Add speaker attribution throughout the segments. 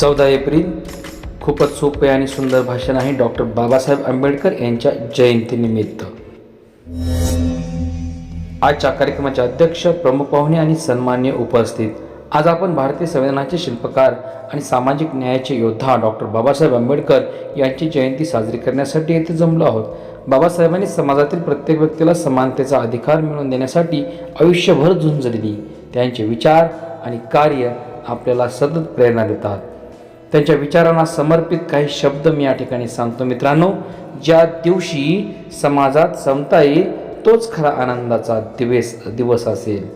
Speaker 1: चौदा एप्रिल खूपच सोपे आणि सुंदर भाषण आहे डॉक्टर बाबासाहेब आंबेडकर यांच्या जयंतीनिमित्त. आजच्या कार्यक्रमाचे अध्यक्ष प्रमुख पाहुणे आणि सन्मान्य उपस्थित. आज आपण भारतीय संविधानाचे शिल्पकार आणि सामाजिक न्यायाचे योद्धा डॉक्टर बाबासाहेब आंबेडकर यांची जयंती साजरी करण्यासाठी येथे जमलो आहोत. बाबासाहेबांनी समाजातील प्रत्येक व्यक्तीला समानतेचा अधिकार मिळवून देण्यासाठी आयुष्यभर झुंज दिली त्यांचे विचार आणि कार्य आपल्याला सतत प्रेरणा देतात. त्यांच्या विचारांना समर्पित काही शब्द मी या ठिकाणी सांगतो मित्रांनो. ज्या दिवशी समाजात समता येईल तोच खरा आनंदाचा दिवस दिवस असेल.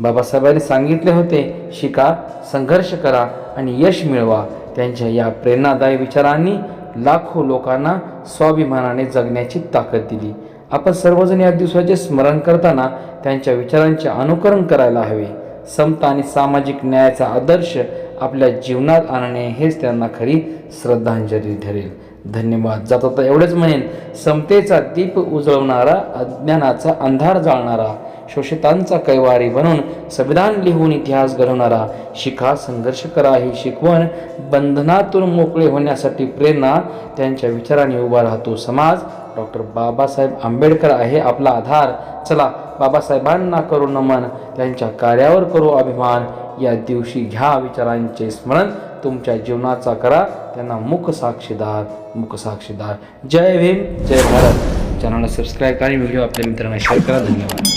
Speaker 1: बाबासाहेबांनी सांगितले होते शिका संघर्ष करा आणि यश मिळवा. त्यांच्या या प्रेरणादायी विचारांनी लाखो लोकांना स्वाभिमानाने जगण्याची ताकद दिली. आपण सर्वजण या दिवसाचे स्मरण करताना त्यांच्या विचारांचे अनुकरण करायला हवे. समता आणि सामाजिक न्यायाचा आदर्श आपल्या जीवनात आणणे हेच त्यांना खरी श्रद्धांजली ठरेल. धन्यवाद. जाता तर एवढंच म्हणेन समतेचा दीप उजळवणारा अज्ञानाचा अंधार जाळणारा शोषितांचा कैवारी बनून संविधान लिहून इतिहास घडवणारा शिखा संघर्ष करा ही शिकवण बंधनातून मोकळे होण्यासाठी प्रेरणा त्यांच्या विचाराने उभा राहतो समाज. डॉक्टर बाबासाहेब आंबेडकर आहे आपला आधार. चला बाबासाहेबांना करू नमन त्यांच्या कार्यावर करू अभिमान. या दिवशी घ्या विचारांचे स्मरण तुमच्या जीवनाचा करा त्यांना मुख साक्षीदार मुख साक्षीदार जय भीम जय भारत. चॅनलला सबस्क्राईब करा व्हिडिओ आपल्या मित्रांना शेअर करा. धन्यवाद.